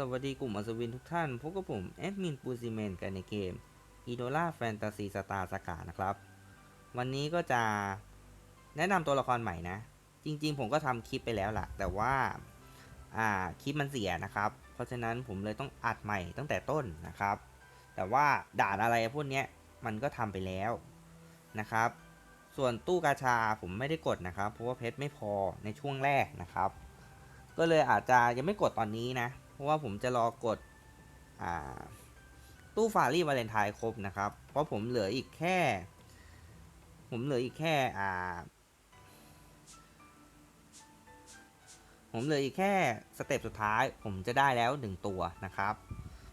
สวัสดีกลุ่มอัศวินทุกท่าน พบกับผม แอดมินปูซิเมนกันในเกม e d o l a Fantasy Star สกานะครับ วันนี้ก็จะแนะนำตัวละครใหม่นะ จริงๆ ผมก็ทำคลิปไปแล้วล่ะ แต่ว่า อ่า คลิปมันเสียนะครับ เพราะฉะนั้นผมเลยต้องอัดใหม่ตั้งแต่ต้นนะครับ แต่ว่าด่านอะไรพวกนี้มันก็ทำไปแล้วนะครับ ส่วนตู้กาชาผมไม่ได้กดนะครับ เพราะว่าเพชรไม่พอในช่วงแรกนะครับ ก็เลยอาจจะยังไม่กดตอนนี้นะ เพราะว่าผมจะรอกดอ่าตู้ฟารี่วาเลนไทน์ครบนะครับ เพราะผมเหลืออีกแค่ ผมเหลืออีกแค่อ่า ผมเหลืออีกแค่สเต็ปสุดท้าย ผมจะได้แล้วหนึ่งตัวนะครับ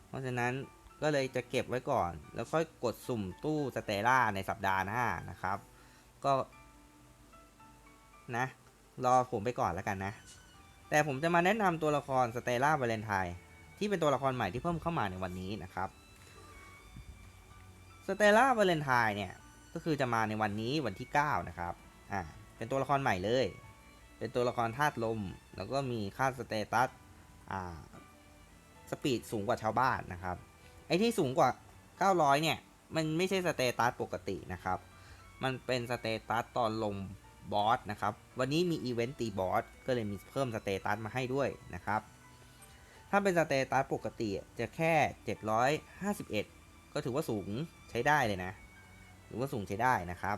เพราะฉะนั้นก็เลยจะเก็บไว้ก่อน แล้วค่อยกดสุ่มตู้สเตล่าในสัปดาห์หน้านะครับ ก็นะ รอผมไปก่อนแล้วกันนะ แต่ผมจะมาแนะนำตัวละครสเตล่าวเลนไทน์ที่เป็นตัวละครใหม่ที่เพิ่มเข้ามาในวันนี้นะครับสเตล่าวเลนไทน์เนี่ยก็คือจะมาในวันนี้วันที่ 9 นะครับอ่าเป็นตัวละครใหม่เลย เป็นตัวละครธาตุลม แล้วก็มีค่าสเตตัสอ่าสปีดสูงกว่าชาวบ้านนะครับไอ้ที่สูงกว่า 900 เนี่ย มันไม่ใช่สเตตัสปกตินะครับ มันเป็นสเตตัสตอนลง บอสนะครับ วันนี้มีอีเวนต์ตีบอสก็เลยมีเพิ่มสเตตัสมาให้ด้วยนะครับ ถ้าเป็นสเตตัสปกติจะแค่ 751 ก็ถือว่าสูงใช้ได้เลยนะหรือว่าสูงใช้ได้นะครับ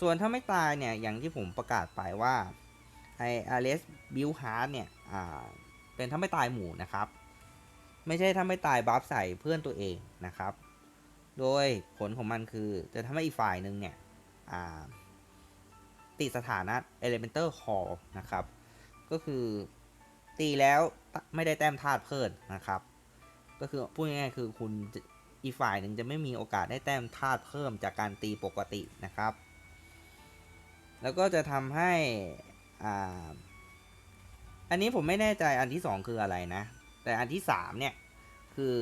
ส่วนถ้าไม่ตายเนี่ย อย่างที่ผมประกาศไปว่าไออาร์เอสบิลฮาร์ดเนี่ย อ่า เป็นถ้าไม่ตายหมู่นะครับ ไม่ใช่ถ้าไม่ตายบัฟใส่เพื่อนตัวเองนะครับ โดยผลของมันคือจะทำให้อีกฝ่ายหนึ่งเนี่ย อ่า ติดสถานะ Elemental Hall นะครับ ก็คือตีแล้วไม่ได้แต้มธาตุเพิ่มนะครับ ก็คือพูดง่ายๆคือคุณอีกฝ่ายหนึ่งจะไม่มีโอกาสได้แต้มธาตุเพิ่มจากการตีปกตินะครับ แล้วก็จะทำให้อ่าอันนี้ผมไม่แน่ใจอันที่ 2 คืออะไรนะ แต่อันที่ 3 เนี่ย คือ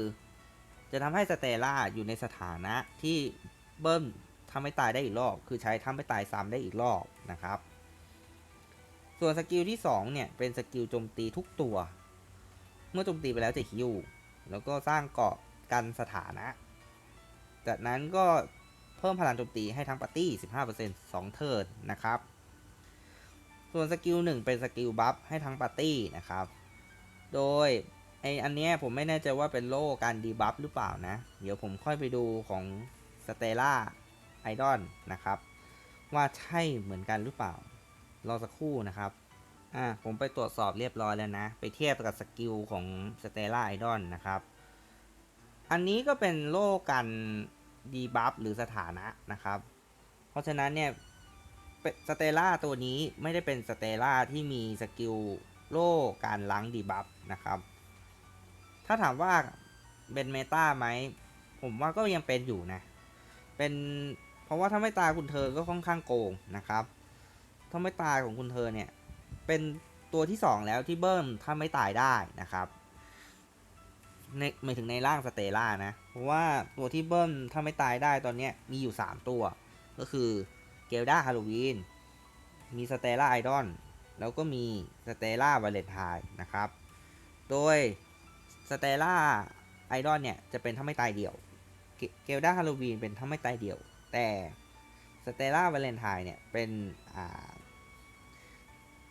จะทำให้สเตล่าอยู่ในสถานะที่เบิ้ม ทำให้ตายได้อีกรอบ คือใช้ทำให้ตายซ้ำได้อีกรอบนะครับ ส่วนสกิลที่2เนี่ยเป็นสกิลโจมตีทุกตัว เมื่อโจมตีไปแล้วจะฮิวแล้วก็สร้างเกาะกันสถานะ จากนั้นก็เพิ่มพลังโจมตีให้ทั้งปาร์ตี้ 15% 2 เทิร์นนะครับ ส่วนสกิลหนึ่งเป็นสกิลบัฟให้ทั้งปาร์ตี้นะครับ โดยไออันเนี้ยผมไม่แน่ใจว่าเป็นโล่การดีบัฟหรือเปล่านะ เดี๋ยวผมค่อยไปดูของสเตล่า ไอดอลนะครับ ว่าใช่เหมือนกันหรือเปล่า รอสักครู่นะครับอ่าผมไปตรวจสอบเรียบร้อยแล้วนะ ไปเทียบกับสกิลของสเตล่าไอดอลนะครับ อันนี้ก็เป็นโล่กันดีบัฟหรือสถานะนะครับ เพราะฉะนั้นเนี่ยสเตล่าตัวนี้ไม่ได้เป็นสเตล่าที่มีสกิลโล่การล้างดีบัฟนะครับ ถ้าถามว่าเป็นเมตาไหม ผมว่าก็ยังเป็นอยู่นะ เป็น เพราะว่าถ้าไม่ตายคุณเธอก็ค่อนข้างโกงนะครับถ้าไม่ตายของคุณเธอเนี่ย เป็นตัวที่ 2 แล้วที่เบิ้มถ้าไม่ตายได้นะครับในหมายถึงในร่างสเตล่านะ เพราะว่าตัวที่เบิ้มถ้าไม่ตายได้ตอนนี้มีอยู่ 3 ตัว ก็คือเกลดาฮาโลวีนมีสเตล่าไอดอลแล้วก็มีสเตล่าวาเลนไทน์นะครับ โดยสเตล่าไอดอลเนี่ยจะเป็นถ้าไม่ตายเดี่ยว เกลดาฮาโลวีนเป็นถ้าไม่ตายเดี่ยว แต่สเตล่าวาเลนไทน์เนี่ยเป็น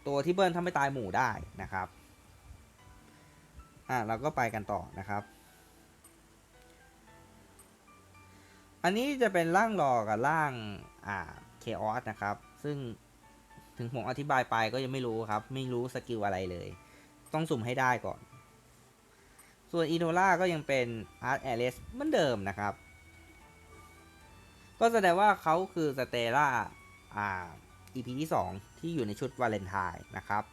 ตัวที่เบิร์นถ้าไม่ตายหมู่ได้นะครับอะเราก็ไปกันต่อนะครับ อันนี้จะเป็นร่างรอกับร่างอ่าเคออสนะครับ ซึ่งถึงผมอธิบายไปก็ยังไม่รู้ครับ ไม่รู้สกิลอะไรเลย ต้องสุ่มให้ได้ก่อน ส่วนอีโนล่าก็ยังเป็นอาร์ตแอเรสเหมือนเดิมนะครับ ก็แสดงว่าเขาคือสเตล่าอ่า EP ที่ 2 ที่อยู่ในชุดวาเลนไทน์นะครับ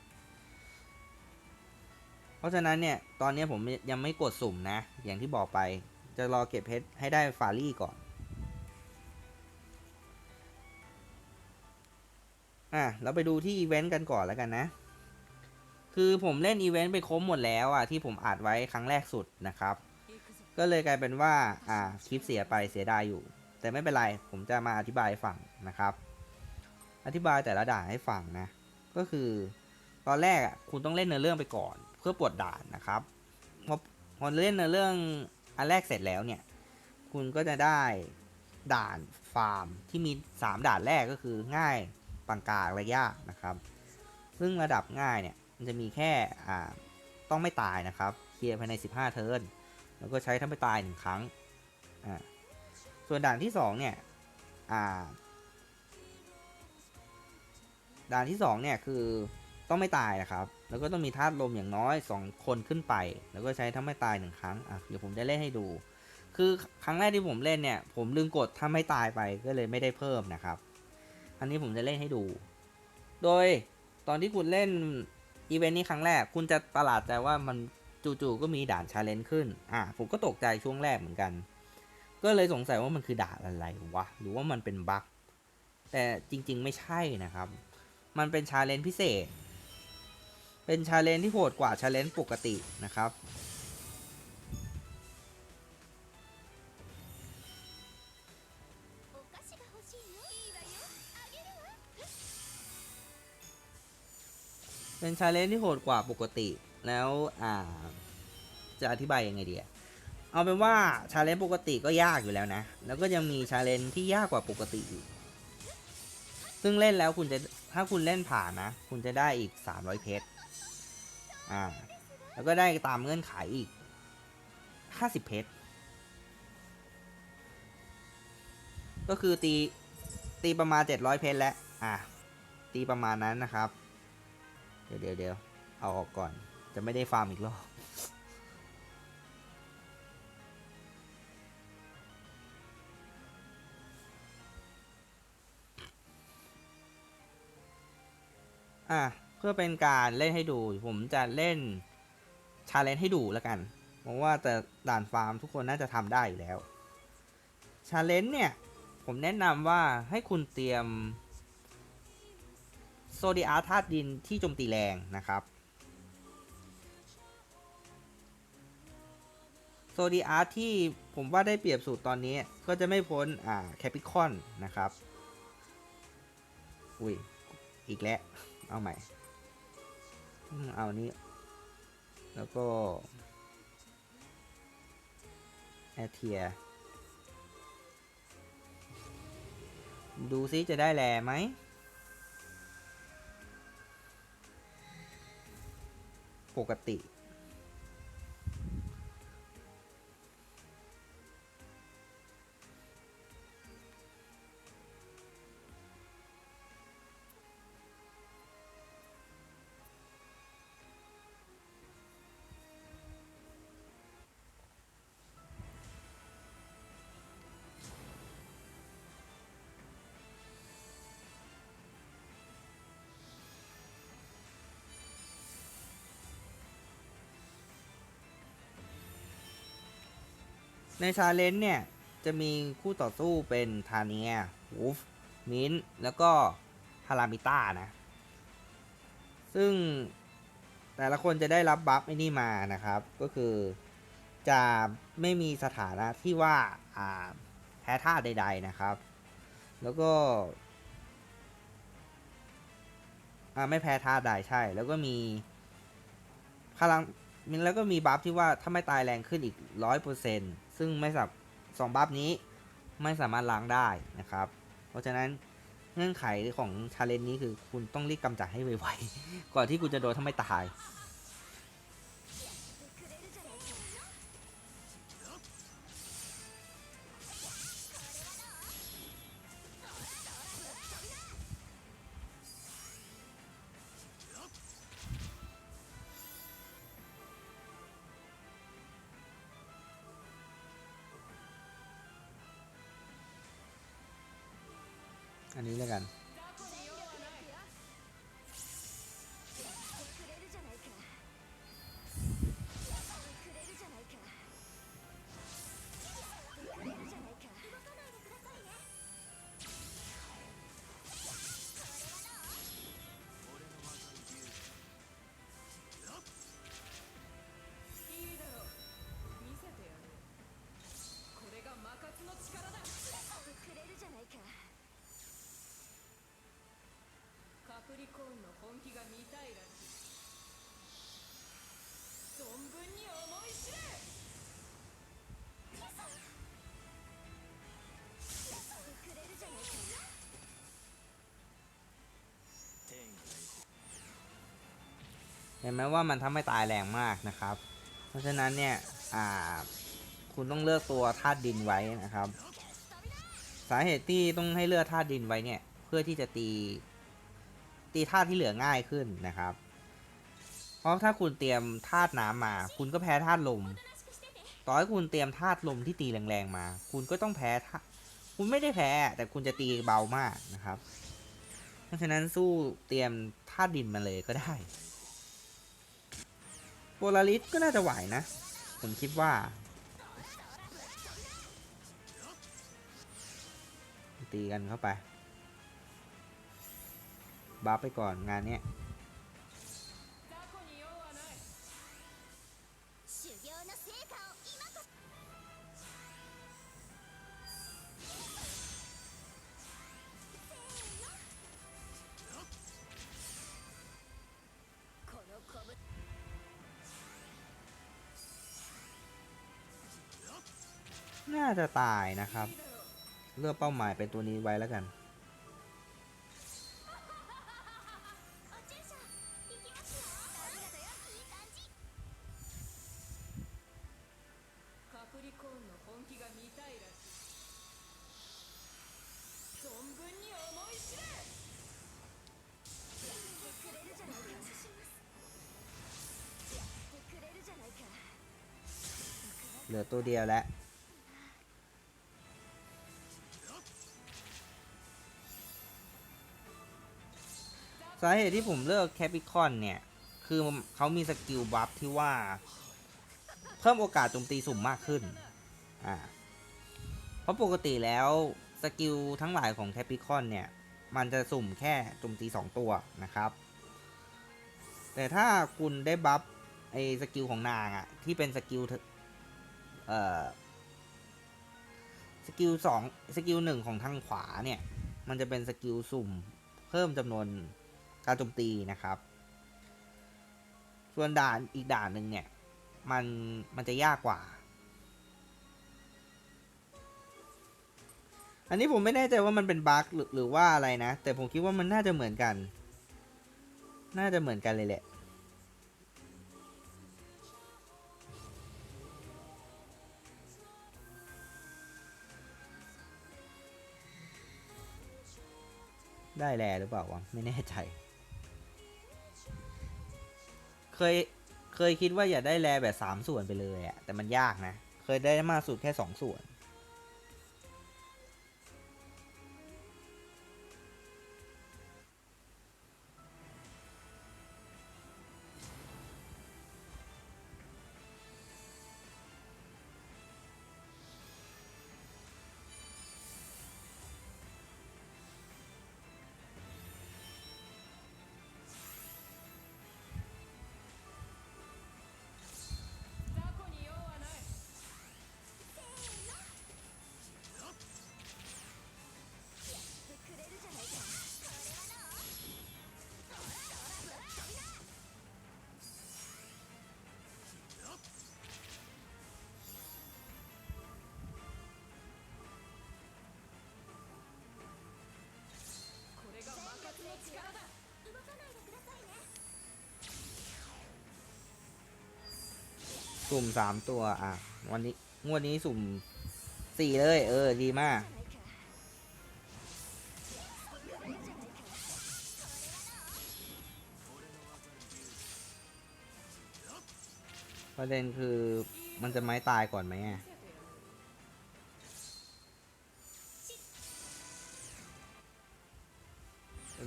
เพราะฉะนั้นเนี่ย ตอนนี้ผมยังไม่กดสุ่มนะ อย่างที่บอกไป จะรอเก็บเพชรให้ได้ฟารี่ก่อน อะ เราไปดูที่อีเวนต์กันก่อนแล้วกันนะ คือผมเล่นอีเวนต์ไปครบหมดแล้วอะ ที่ผมอัดไว้ครั้งแรกสุดนะครับ ก็เลยกลายเป็นว่า อ่า คลิปเสียไปเสียดายอยู่ แต่ไม่เป็นไร ผมจะมาอธิบายให้ฟังนะครับ อธิบายแต่ละด่านให้ฟังนะ ก็คือตอนแรกอะคุณต้องเล่นเนื้อเรื่องไปก่อน เพื่อปวดด่านนะครับพอพอเล่นในเรื่องอันแรกเสร็จแล้วเนี่ย คุณก็จะได้ด่านฟาร์มที่มี 3 ด่านแรกก็คือง่ายปานกลางและยากนะครับ ซึ่งระดับง่ายเนี่ยมันจะมีแค่อ่าต้องไม่ตายนะครับ เคลียร์ภายใน 15 เทิร์น แล้วก็ใช้ถ้าไม่ตายหนึ่งครั้ง ส่วนด่านที่2เนี่ย อ่า ด่านที่2เนี่ยคือต้องไม่ตายนะครับ แล้วก็ต้องมีธาตุลมอย่างน้อย 2 คนขึ้นไป แล้วก็ใช้ถ้าไม่ตายหนึ่งครั้ง อะ เดี๋ยวผมจะเล่นให้ดู คือครั้งแรกที่ผมเล่นเนี่ย ผมลืมกดถ้าไม่ตายไป ก็เลยไม่ได้เพิ่มนะครับ อันนี้ผมจะเล่นให้ดู โดยตอนที่คุณเล่นอีเวนต์นี้ครั้งแรก คุณจะประหลาดใจว่ามันจู่ๆก็มีด่านชาเลนจ์ขึ้น อะ ผมก็ตกใจช่วงแรกเหมือนกัน ก็เลยสงสัยว่ามันคือด่านอะไรวะ หรือว่ามันเป็นบั๊กแต่จริง ๆ ไม่ใช่นะครับ มันเป็นชาเลนจ์พิเศษ เป็นชาเลนจ์ที่โหดกว่าชาเลนจ์ปกตินะครับ เป็นชาเลนจ์ที่โหดกว่าปกติ แล้วอ่า จะอธิบายยังไงดีอะ เอาเป็นว่าชาเลนจ์ปกติก็ยากอยู่แล้วนะ แล้วก็ยังมีชาเลนจ์ที่ยากกว่าปกติอีก ซึ่งเล่นแล้วคุณจะถ้าคุณเล่นผ่านนะ คุณจะได้อีก 300 เพชร อ่า แล้วก็ได้ตามเงื่อนไขอีก 50 เพชร ก็คือตีตีประมาณ 700 เพชรแล้ว อ่าตีประมาณนั้นนะครับ เดี๋ยวเดี๋ยวเดี๋ยวเอาออกก่อน จะไม่ได้ฟาร์มอีกรอบ อะเพื่อเป็นการเล่นให้ดู ผมจะเล่นชาเลนจ์ให้ดูแล้วกันเพราะว่าแต่ด่านฟาร์มทุกคนน่าจะทำได้อยู่แล้วชาเลนจ์เนี่ย ผมแนะนำว่าให้คุณเตรียมโซดีอาธาตุดินที่โจมตีแรงนะครับโซดีอาร์ที่ผมว่าได้เปรียบสูตรตอนนี้ก็จะไม่พ้นอ่าแคปิคอนนะครับ อุ้ย อีกแล้ว เอาใหม่อืมเอานี้ แล้วก็แอเทีย ดูซิจะได้แลไหมปกติ ในชาเลนจ์เนี่ย จะมีคู่ต่อสู้เป็นทาเนียวูฟมินแล้วก็ฮารามิต้านะ ซึ่งแต่ละคนจะได้รับบัฟไอ้นี่มานะครับ ก็คือจะไม่มีสถานะที่ว่าแพ้ท่าใด ๆนะครับ แล้วก็ไม่แพ้ท่าใดใช่ แล้วก็มีพลังแล้วก็มีบัฟที่ว่าถ้าไม่ตายแรงขึ้นอีกร้อยเปอร์เซ็น ซึ่งไม่สับสองบัฟนี้ไม่สามารถล้างได้นะครับ เพราะฉะนั้นเงื่อนไขของชาเลนจ์นี้คือคุณต้องรีบกำจัดให้ไวๆก่อนที่คุณจะโดนถ้าไม่ตาย อันนี้แล้วกัน ห็นไหมว่ามันทำให้ตายแรงมากนะครับ เพราะฉะนั้นเนี่ยคุณต้องเลือกตัวธาตุดินไว้นะครับ สาเหตุที่ต้องให้เลือกธาตุดินไว้เนี่ยเพื่อที่จะตีตีธาตุที่เหลือง่ายขึ้นนะครับ เพราะถ้าคุณเตรียมธาตุน้ำมา คุณก็แพ้ธาตุลม ต่อให้คุณเตรียมธาตุลมที่ตีแรงๆมา คุณก็ต้องแพ้ธาตุคุณไม่ได้แพ้แต่คุณจะตีเบามากนะครับ เพราะฉะนั้นสู้เตรียมธาตุดินมาเลยก็ได้ โปลาริสก็น่าจะไหวนะ ผมคิดว่า ตีกันเข้าไป บัฟไปก่อนงานเนี้ย น่าจะตายนะครับ เลือกเป้าหมายเป็นตัวนี้ไว้แล้วกัน เหลือตัวเดียวแล้ว สาเหตุที่ผมเลือกแคปิคอนเนี่ย คือเขามีสกิลบัฟที่ว่า เพิ่มโอกาสโจมตีสุ่มมากขึ้น อ่า เพราะปกติแล้วสกิลทั้งหลายของแคปิคอนเนี่ย มันจะสุ่มแค่โจมตี 2 ตัวนะครับ แต่ถ้าคุณได้บัฟไอ้สกิลของนางอะที่เป็นสกิลเทเอ่อสกิลสองสกิลหนึ่งของทางขวาเนี่ย มันจะเป็นสกิลสุ่มเพิ่มจำนวน การโจมตีนะครับ ส่วนด่านอีกด่านหนึ่งเนี่ย มันมันจะยากกว่า อันนี้ผมไม่แน่ใจว่ามันเป็นบั๊กหรือหรือว่าอะไรนะ แต่ผมคิดว่ามันน่าจะเหมือนกัน น่าจะเหมือนกันเลยแหละได้แลหรือเปล่าวะไม่แน่ใจ เคยเคยคิดว่าอยากได้แรแบบสามส่วนไปเลยอะแต่มันยากนะ เคยได้มากสุดแค่สองส่วน สุ่มสามตัว อะ วันนี้ งวดนี้สุ่มสี่เลย เออ ดีมาก ประเด็นคือมันจะไม้ตายก่อนไหมอะ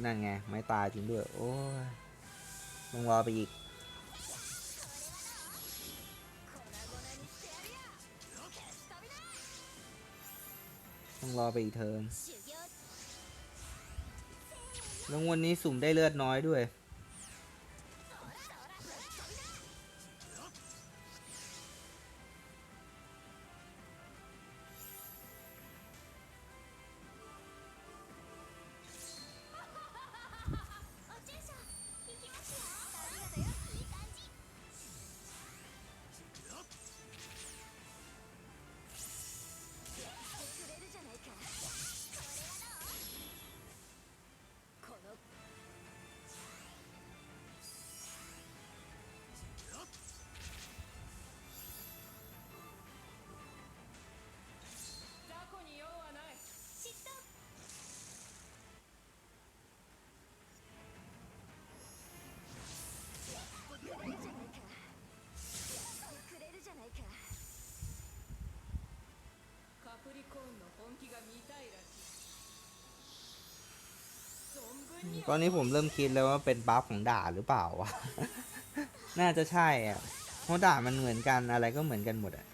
นั่นไง ไม่ตายจริงด้วย โอ้ยต้องรอไปอีก รอไปอีกเทิร์นแล้ววันนี้สุ่มได้เลือดน้อยด้วย ตอนนี้ผมเริ่มคิดแล้วว่าเป็นบัฟของด่าหรือเปล่าวะ น่าจะใช่อะ เพราะด่ามันเหมือนกันอะไรก็เหมือนกันหมดอะ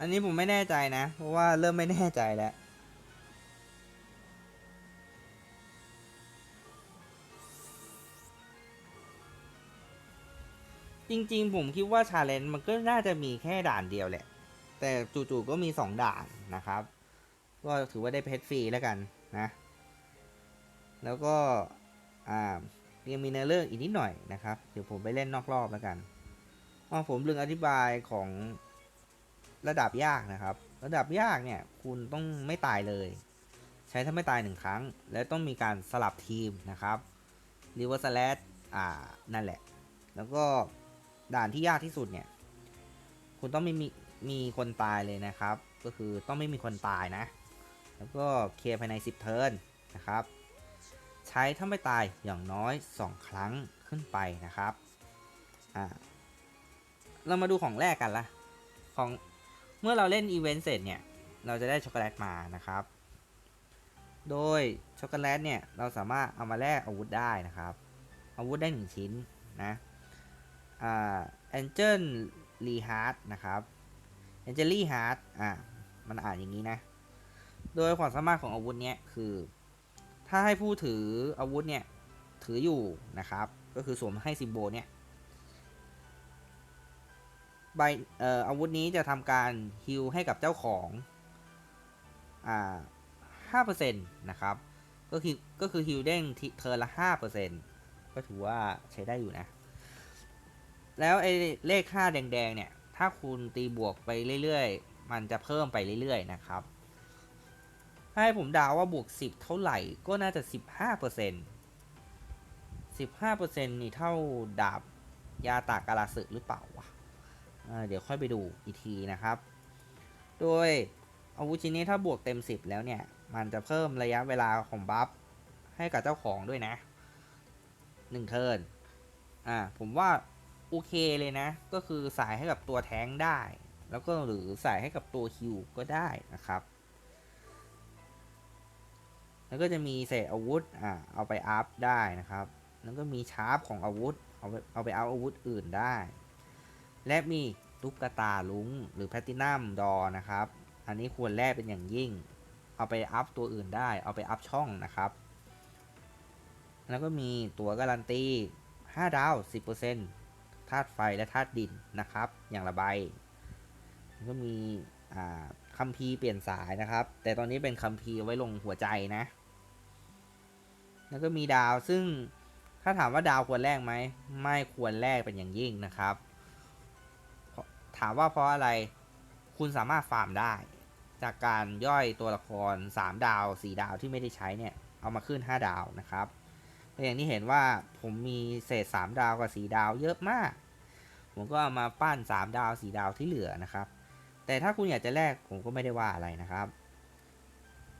อันนี้ผมไม่แน่ใจนะ เพราะว่าเริ่มไม่แน่ใจแล้ว จริงๆ ผมคิดว่าชาเลนจ์มันก็น่าจะมีแค่ด่านเดียวแหละ แต่จู่ๆก็มีสองด่านนะครับ ก็ถือว่าได้เพชรฟรีแล้วกันนะ แล้วก็อ่ายังมีเนื้อเรื่องอีกนิดหน่อยนะครับ เดี๋ยวผมไปเล่นนอกรอบแล้วกันอ๋อผมลืมอธิบายของระดับยากนะครับ ระดับยากเนี่ยคุณต้องไม่ตายเลย ใช้ถ้าไม่ตายหนึ่งครั้ง และต้องมีการสลับทีมนะครับรีเวอร์สแลดอ่านั่นแหละ แล้วก็ด่านที่ยากที่สุดเนี่ย คุณต้องไม่มี มีคนตายเลยนะครับ ก็คือต้องไม่มีคนตายนะ แล้วก็เคลียร์ภายใน 10 เทิร์นนะครับ ใช้ถ้าไม่ตายอย่างน้อย 2 ครั้งขึ้นไปนะครับอ่าเรามาดูของแรกกันละของเมื่อเราเล่นอีเวนต์เสร็จเนี่ย เราจะได้ช็อกโกแลตมานะครับ โดยช็อกโกแลตเนี่ย เราสามารถเอามาแลกอาวุธได้นะครับ อาวุธได้1ชิ้นนะอ่าแองเจิลลีฮาร์ดนะครับ แองเจลี่ฮาร์ดอ่ามันอ่านอย่างนี้นะ โดยความสามารถของอาวุธเนี้ยคือ ถ้าให้ผู้ถืออาวุธเนี่ย ถืออยู่นะครับ ก็คือสวมให้ซิมโบเนี่ยใบเอ่ออาวุธนี้จะทำการฮิลให้กับเจ้าของอ่าห้าเปอร์เซ็นต์นะครับ ก็คือก็คือฮิลเด้งเทิร์ละห้าเปอร์เซ็นต์ก็ถือว่าใช้ได้อยู่นะ แล้วไอ้เลขค่าแดงๆเนี่ย ถ้าคุณตีบวกไปเรื่อยๆ มันจะเพิ่มไปเรื่อยๆนะครับ ถ้าให้ผมดาวว่าบวก 10 เท่าไหร่ก็น่าจะ 15% 15%นี่เท่าดาบยาตากกาลาสึหรือเปล่าวะเดี๋ยวค่อยไปดูอีกทีนะครับ โดยอาวุธชิ้นนี้ถ้าบวกเต็ม 10 แล้วเนี่ย มันจะเพิ่มระยะเวลาของบัฟให้กับเจ้าของด้วยนะ 1 เทิร์น อ่า ผมว่า โอเคเลยนะ ก็คือสายให้กับตัวแท้งได้ แล้วก็หรือสายให้กับตัวฮิวก็ได้นะครับ แล้วก็จะมีเศษอาวุธอ่าเอาไปอัพได้นะครับ แล้วก็มีชาร์ปของอาวุธเอาไปเอาไปอัพอาวุธอื่นได้ และมีตุ๊กตาลุงหรือแพลตินัมดอนะครับ อันนี้ควรแลกเป็นอย่างยิ่ง เอาไปอัพตัวอื่นได้ เอาไปอัพช่องนะครับ แล้วก็มีตัวการันตี5ดาว 10% ธาตุไฟและธาตุดินนะครับ อย่างละใบก็มีคัมภีร์เปลี่ยนสายนะครับ แต่ตอนนี้เป็นคัมภีร์ไว้ลงหัวใจนะ แล้วก็มีดาวซึ่งถ้าถามว่าดาวควรแลกไหมไม่ควรแลกเป็นอย่างยิ่งนะครับ ถามว่าเพราะอะไรคุณสามารถฟาร์มได้ จากการย่อยตัวละคร 3 ดาว 4 ดาวที่ไม่ได้ใช้เนี่ย เอามาขึ้น 5 ดาวนะครับ อย่างที่เห็นว่าผมมีเศษ 3 ดาวกับ 4 ดาวเยอะมาก ผมก็เอามาปั้น 3 ดาว 4 ดาวที่เหลือนะครับ แต่ถ้าคุณอยากจะแลกผมก็ไม่ได้ว่าอะไรนะครับ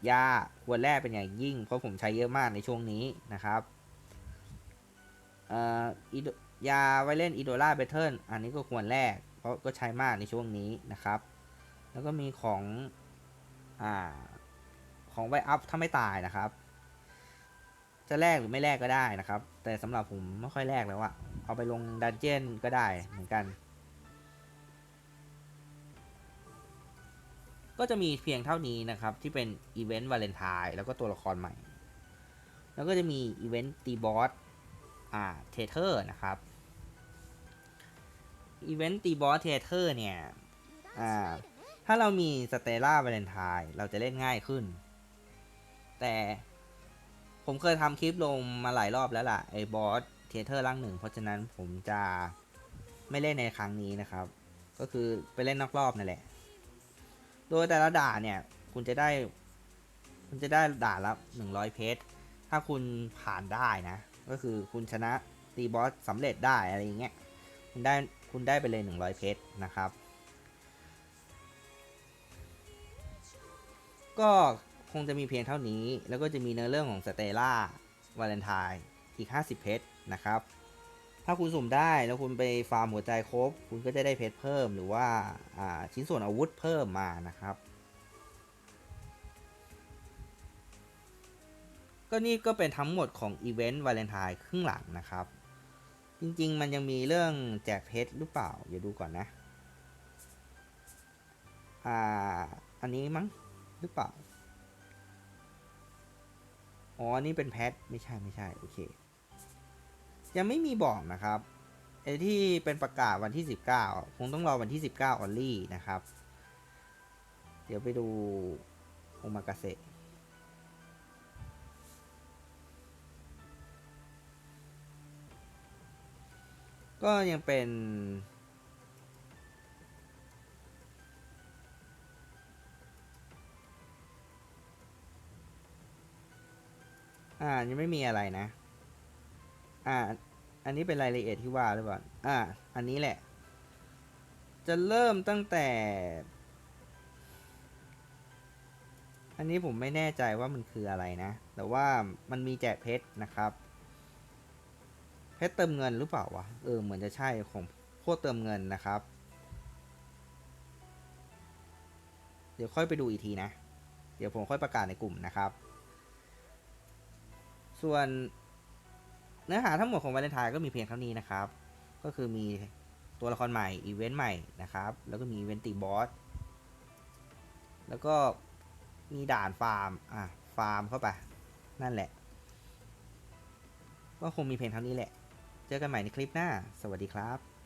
ยาควรแลกเป็นอย่างยิ่ง เพราะผมใช้เยอะมากในช่วงนี้นะครับอ่ออีโดยาไว้เล่นอีโดล่าเบเทิลอันนี้ก็ควรแลกเพราะก็ใช้มากในช่วงนี้นะครับ แล้วก็มีของอ่าของไวอัพถ้าไม่ตายนะครับ จะแลกหรือไม่แลกก็ได้นะครับ แต่สำหรับผมไม่ค่อยแลกแล้วอะเอาไปลงดันเจียนก็ได้เหมือนกัน ก็จะมีเพียงเท่านี้นะครับ ที่เป็นอีเวนต์วาเลนไทน์แล้วก็ตัวละครใหม่ แล้วก็จะมีอีเวนต์ตีบอสอ่าเทเทอร์นะครับอีเวนต์ตีบอสเทเทอร์เนี่ยอ่าถ้าเรามีสเตล่าวาเลนไทน์เราจะเล่นง่ายขึ้น แต่ ผมเคยทำคลิปลงมาหลายรอบแล้วล่ะไอ้บอสเทเทอร์ร่างหนึ่งเพราะฉะนั้นผมจะไม่เล่นในครั้งนี้นะครับ ก็คือไปเล่นนอกรอบนั่นแหละ โดยแต่ละด่านเนี่ย คุณจะได้ คุณจะได้ด่านละ100เพชรถ้าคุณผ่านได้นะ ก็คือคุณชนะตีบอสสำเร็จได้อะไรอย่างเงี้ยคุณได้คุณได้ไปเลย100เพชรนะครับ ก็ คงจะมีเพียงเท่านี้ แล้วก็จะมีเนื้อเรื่องของสเตล่าวาเลนไทน์อีก 50 เพชรนะครับ ถ้าคุณสุ่มได้แล้วคุณไปฟาร์มหัวใจครบ คุณก็จะได้เพชรเพิ่มหรือว่าาชิ้นส่วนอาวุธเพิ่มมานะครับ ก็นี่ก็เป็นทั้งหมดของอีเวนต์วาเลนไทน์ครึ่งหลังนะครับ จริงๆ มันยังมีเรื่องแจกเพชรหรือเปล่า เดี๋ยวดูก่อนนะ อ่า อันนี้มั้งหรือเปล่า อ๋อนนี้เป็นแพท ไม่ใช่ไม่ใช่ โอเค ยังไม่มีบอกนะครับไอ้ที่เป็นประกาศวันที่ 19 คงต้องรอวันที่ 19 ออลลี่นะครับ เดี๋ยวไปดูโอมากาเสะก็ยังเป็น อ่ายังไม่มีอะไรนะ อ่า อันนี้เป็นรายละเอียดที่ว่าหรือเปล่า อ่า อันนี้แหละ จะเริ่มตั้งแต่ อันนี้ผมไม่แน่ใจว่ามันคืออะไรนะ แต่ว่ามันมีแจกเพชรนะครับ เพชรเติมเงินหรือเปล่าวะ เออ เหมือนจะใช่ของโคตรเติมเงินนะครับ เดี๋ยวค่อยไปดูอีกทีนะ เดี๋ยวผมค่อยประกาศในกลุ่มนะครับ ส่วนเนื้อหาทั้งหมดของวาเลนไทน์ก็มีเพียงเท่านี้นะครับ ก็คือมีตัวละครใหม่ อีเวนต์ใหม่นะครับ แล้วก็มีอีเวนต์ตีบอส แล้วก็มีด่านฟาร์ม อะ ฟาร์มเข้าไป นั่นแหละ ก็คงมีเพียงเท่านี้แหละ เจอกันใหม่ในคลิปหน้า สวัสดีครับ